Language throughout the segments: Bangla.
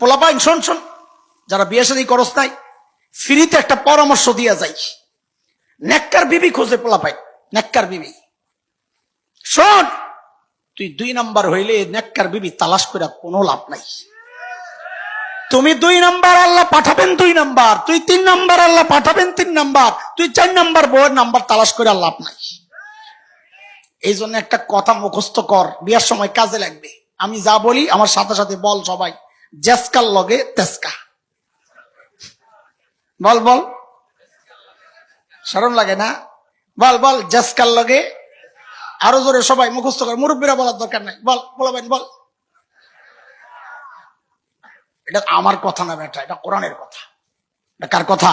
পোলাপাইন শোন শোন, যারা বিয়ে শাদী করস নাই, ফ্রিতে একটা পরামর্শ দিয়া যাই। নেককার বিবি খোঁজে পোলাপাই নেককার বিবি। শোন, তুই দুই নাম্বার হইলে নেককার বিবি তালাশ করে কোনো লাভ নাই। তুমি দুই নাম্বার আল্লাহ পাঠাবেন দুই নাম্বার, তুই তিন নাম্বার আল্লাহ পাঠাবেন তিন নাম্বার, তুই চার নাম্বার বউয়ের নাম্বার তালাশ করে লাভ নাই। এই জন্য একটা কথা মুখস্থ কর, বিয়ার সময় কাজে লাগবে। আমি যা বলি, আমার সাথে সাথে বল সবাই। জেসকার লগে তেসকা বল বল। সরম লাগে না? বল বল জেসকার লগে আরও জোরে সবাই মুখস্থ কর। মুরব্বীরা বলার দরকার নাই। বল বলবেন বল। এটা আমার কথা না বেটা, এটা কোরআনের কথা। এটা কার কথা?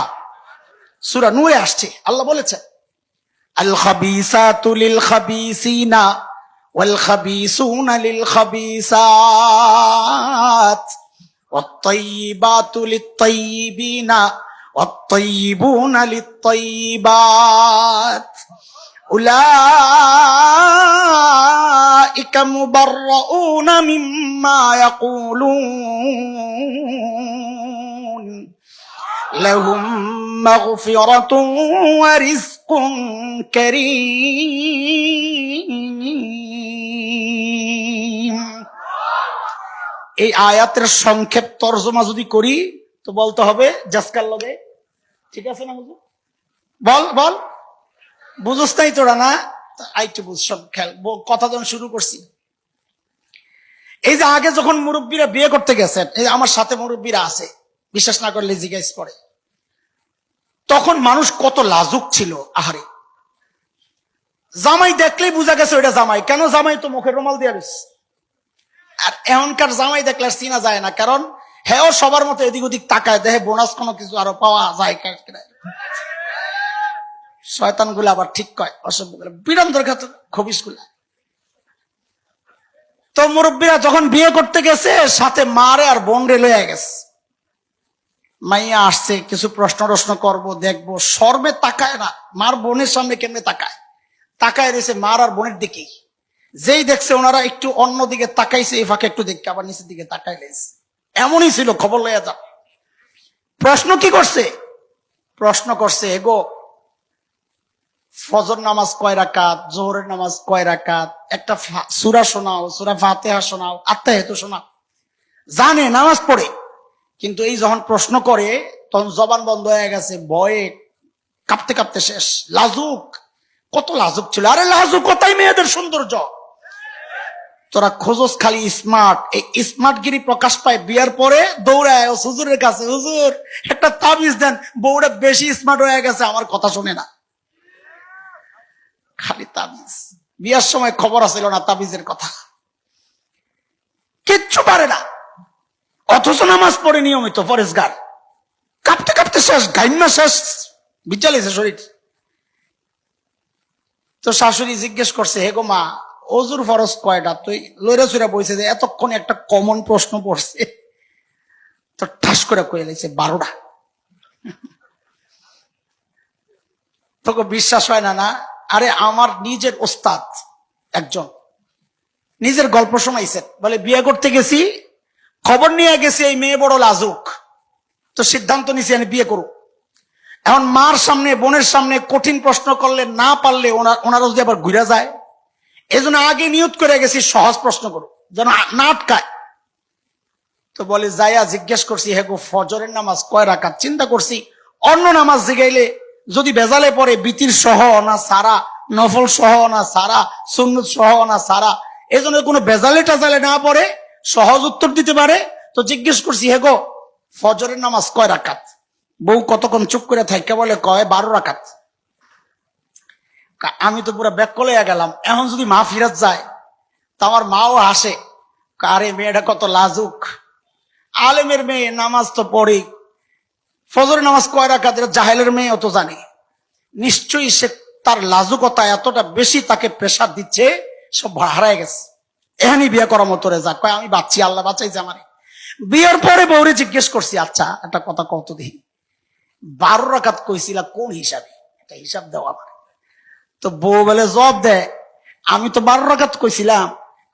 সুরা নূরে আসছে। আল্লাহ বলেছে, আল খাবিসাতু লিল খাবিসিনা ওয়াল খাবিসুনা লিল খাবিসাত। والطيبات للطيبين والطيبون للطيبات. أولئك مبرؤون مما يقولون. لهم مغفرة ورزق كريم. এই আয়াতের সংক্ষেপ তর্জমা যদি করি, তো বলতে হবে জাসকার লগে। ঠিক আছে না বুঝু? বল বল। বুঝোস তাই তোরা না? আইটু বুঝ সব খেল। কথা যখন শুরু করছি। এই যে আগে যখন মুরব্বীরা বিয়ে করতে গেছেন, এই আমার সাথে মুরব্বীরা আছে, বিশ্বাস না করলে জিজ্ঞেস করে। তখন মানুষ কত লাজুক ছিল, আহারে। জামাই দেখলেই বোঝা গেছে ওইটা জামাই। কেন জামাই তো মুখের রুমাল দিয়ে রয়েছে আর এখনকার জামাই দেখলে চিনা যায় না, কারণ হ্যাঁ সবার মতো এদিক ওদিক তাকায় দেখে বোনাস কোনো কিছু আরও পাওয়া যায়। শয়তানগুলো আবার ঠিক কয়, অসভ্যগুলো। খাত খবিসগুলা তো মুরব্বীরা যখন বিয়ে করতে গেছে, সাথে মারে আর বোন রে লইয়া গেছে। মাইয়া আসছে, কিছু প্রশ্ন প্রশ্ন করব, দেখব। সর্বে তাকায় না, মার বোনের সামনে কেমনে তাকায়? তাকায় রয়েছে মার আর বোনের দিকেই। যেই দেখছে ওনারা একটু অন্য দিকে তাকাইছে, এই ফাঁকে একটু দেখে আবার নিচের দিকে তাকাই লেছে এমনই ছিল খবর লইয়া যা প্রশ্ন কি করছে? প্রশ্ন করছে এগো ফজর নামাজ কয় রাকাত? জোহরের নামাজ কয় রাকাত? একটা সূরা শোনাও, সুরা ফাতিহা শোনাও আত্মা হেতু শোনাও। জানে, নামাজ পড়ে, কিন্তু এই যখন প্রশ্ন করে, তখন জবান বন্ধ হয়ে গেছে, ভয়ে কাঁপতে কাঁপতে শেষ। লাজুক, কত লাজুক ছিল। আরে লাজুক কোথায় মেয়েদের সৌন্দর্য! তোরা খোঁজস খালি স্মার্ট এই স্মার্টগিরি প্রকাশ পায় বিয়ার পরে, দৌড়ায় হুজুরের কাছে, হুজুর, একটা তাবিজ দেন, বউটা বেশি স্মার্ট হয়ে গেছে, আমার কথা শুনে না। খালি তাবিজ। বিয়ার সময় খবর আসছিল না তাবিজের কথা। কিচ্ছু পারে না। অথচ নামাজ পড়ে নিয়মিত, পরেশগার। কাঁপতে কাঁপতে শেষ গাইমা শেষ। বিচালিছে শরীর। তো শাশুড়ি জিজ্ঞেস করছে, হে গো মা অজুর ফরজ কয়টা? তুই লইরা চুরা বইছে যে এতক্ষণ একটা কমন প্রশ্ন পড়ছে। তো ঠাস করে কয়ে লেছে বারোটা? তোকে বিশ্বাস হয় না না? আরে আমার নিজের ওস্তাদ একজন। নিজের গল্প শোনাইছেন। বলে, বিয়ে করতে গেছি, খবর নিয়ে গেছি এই মেয়ে বড় লাজুক। তো সিদ্ধান্ত নিছি আমি বিয়ে করব এখন মার সামনে, বোনের সামনে কঠিন প্রশ্ন করলে না পারলে ওনার ওনারা যদি আবার ঘুরে যায় এই জন্য আগে নিয়ত করে গেছি, সহজ প্রশ্ন করো। যেন না আটকায়। তো বলে, যাইয়া জিজ্ঞেস করছি, হে গো, ফজরের নামাজ কয় রাখাত চিন্তা করছি, অন্য নামাজ জিগাইলে যদি বেজালে পরে বিতির সহ না সারা, নফল সহ না সারা, সুন্নত সহ না সারা এই জন্য কোনো বেজালে টাজালে না পড়ে, সহজ উত্তর দিতে পারে। তো জিজ্ঞেস করছি, হে গো, ফজরের নামাজ কয় রাখাত বউ কতক্ষণ চুপ করে থাকে বলে, কয় বারো রাখাত আমি তো পুরো ব্যাক কলে গেলাম। এখন যদি মা ফিরত যায়, তা আমার মাও হাসে আরে মেয়েটা কত লাজুক। আলেমের মেয়ে, নামাজ তো পড়ে। ফজরের নামাজ কয় রাখাত এটা জাহেলের মেয়ে অত জানে। নিশ্চয়ই সে তার লাজুকতা এতটা বেশি তাকে প্রেশার দিচ্ছে সব হারায় গেছে। এখানে বিয়ে করার মতো রে যা কয়, আমি বাচ্চি আল্লাহ বাঁচাইছে আমারে। বিয়ের পরে বৌরে জিজ্ঞেস করছি আচ্ছা একটা কথা কত দিন বারো রাখাত কইছিলা কোন হিসাবে? একটা হিসাব দেওয়া আমার। তো বউ বলে জব দেয় আমি তো বারো রাখাত কইছিলাম,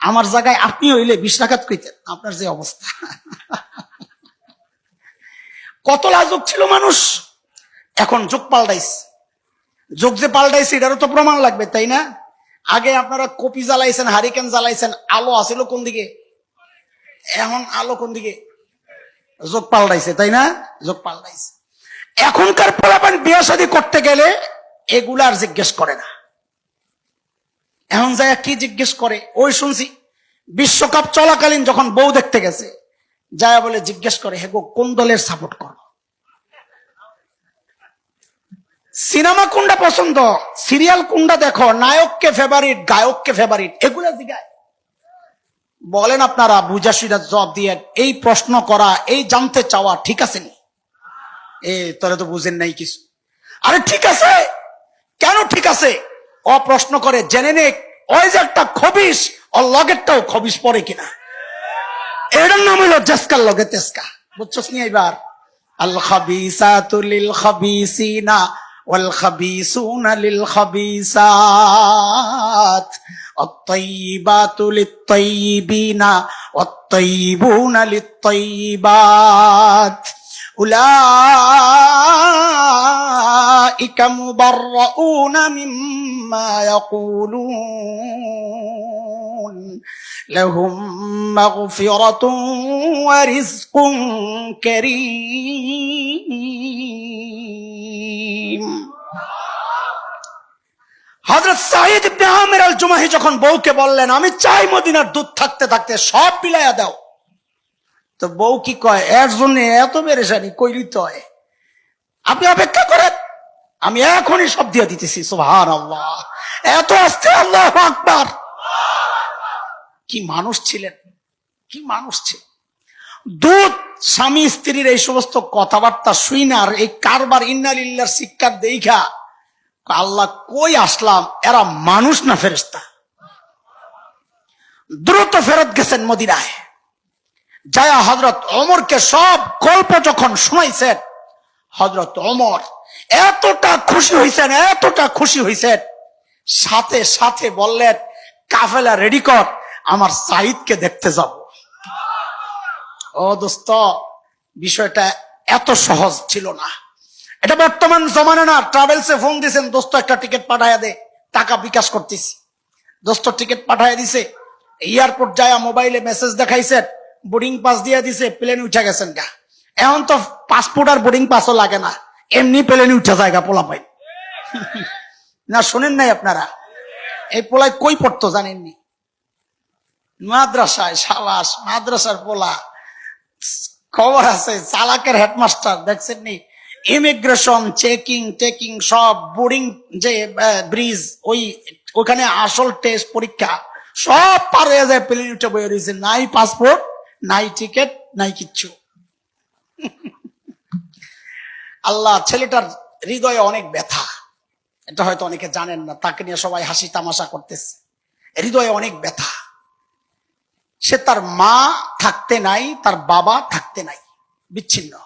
আমার জায়গায় আপনি হইলে বিশ রাখাত কইতেন। আপনার যে অবস্থা। কত লাজুক ছিল মানুষ। এখন যুগ পাল্টাইছে। যুগ যে পাল্টাইছে, এটারও তো প্রমাণ লাগবে, তাই না? আগে আপনারা কপি জ্বালাইছেন, হারিকেন জ্বালাইছেন, আলো আসিল কোন দিকে? এখন আলো কোন দিকে? যোগ পাল্টাইছে, তাই না? যোগ পাল্টাইছে। এখনকার পোলাপান বিয়ে শাদী করতে গেলে এগুলার জিজ্ঞেস করে না। এখন যায় কি জিজ্ঞেস করে? ওই শুনছি, বিশ্বকাপ চলাকালীন যখন বউ দেখতে গেছে যায় বলে, জিজ্ঞেস করে, হে গো, কোন দলের সাপোর্ট করো? সিনেমা কোনটা পছন্দ? সিরিয়াল কোনটা দেখো? নায়ককে ফেভারিট গায়ককে ফেভারিট এগুলা জিগায়। বলেন আপনারা, বুঝাসুইরা জবাব দিয়ে, এই প্রশ্ন করা, এই জানতে চাওয়া, ঠিক আছে নি? এ, তোরা তো বুঝেন নাই কিছু। আরে, ঠিক আছে! কেন ঠিক আছে? ও প্রশ্ন করে জেনে নে ওই যে একটা খবিস ও লগেরটাও খবিস পরে কিনা এটার নাম হলো জেসকার লগে তেসকা বুঝছস নি এবার আল খাবিসাতু লিল খাবিসিনা ওয়াল খাবিসুনা লিল খাবিসাত الطيبات للطيبين والطيبون للطيبات أولئك مبرؤون مما يقولون لهم مغفرة ورزق كريم হজরত সাহিদ ইবনে আমির আল জুমাহি যখন বউকে বললেন আমি চাই মদিনার দুধ থাকতে থাকতে সব বিলাইয়া দাও তো বউ কি কয়, এর জন্য এত বেরেশানি কইলি তো আপনি অপেক্ষা করেন। আমি এখনই সব দিয়ে দিতেছি সুহান আল্লাহ এত আসতে আল্লাহ আকবার। কি মানুষ ছিলেন? কি মানুষ ছিলেন? দুধ স্বামী স্ত্রীর এই সমস্ত কথাবার্তা শুই না আর এই কারবার ইন্নালিল্লার শিক্ষার দেখা আল্লাহ কই আসলাম? এরা মানুষ না ফেরেস্তা দ্রুত ফেরত গেছেন মদিনায়। জায়া হজরত অমরকে সব গল্প যখন শুনাইছেন হজরত অমর এতটা খুশি হয়েছেন এতটা খুশি হয়েছেন সাথে সাথে বললেন, কাফেলা রেডি কর, আমার সাইদকে দেখতে যাব। ও দোস্ত, বিষয়টা এত সহজ ছিল না। এটা বর্তমান জমানে না, ট্রাভেলসে ফোন দিয়েছেন, দোস্ত, একটা টিকিট পাঠাইয়া দে, টাকা বিকাশ করতেছি। দোস্ত, টিকিট পাঠাইয়া দিছে, এয়ারপোর্ট যায় মোবাইলে মেসেজ দেখাইছেন বোর্ডিং পাস দিয়ে দিছে প্লেন উঠে গেছেন গা। এখন তো পাসপোর্ট আর বোর্ডিং পাসও লাগে না। এমনি প্লেনে উঠে যায় গা পোলা পাই না, শোনেন নাই আপনারা? এই পোলায় কই পড়তো জানেননি মাদ্রাসায়, সাবাস, মাদ্রাসার পোলা। খবর আছে, চালাকের হেডমাস্টার দেখছেন নি? ইমিগ্রেশন চেকিং টেকিং সব বোর্ডিং যে ব্রিজ ওই, ওখানে আসল টেস্ট পরীক্ষা, সব পার হয়ে যায় প্লেন উঠে বয়ে রয়েছে নাই পাসপোর্ট নাই টিকিট নাই কিচ্ছু। আল্লাহ ছেলেটার হৃদয়ে অনেক ব্যথা। এটা হয়তো অনেকে জানেন না, তাকে নিয়ে সবাই হাসি তামাশা করতেছে। হৃদয়ে অনেক ব্যথা। সে তার মা থাকতে নাই, তার বাবা থাকতে নাই। বিচ্ছিন্ন।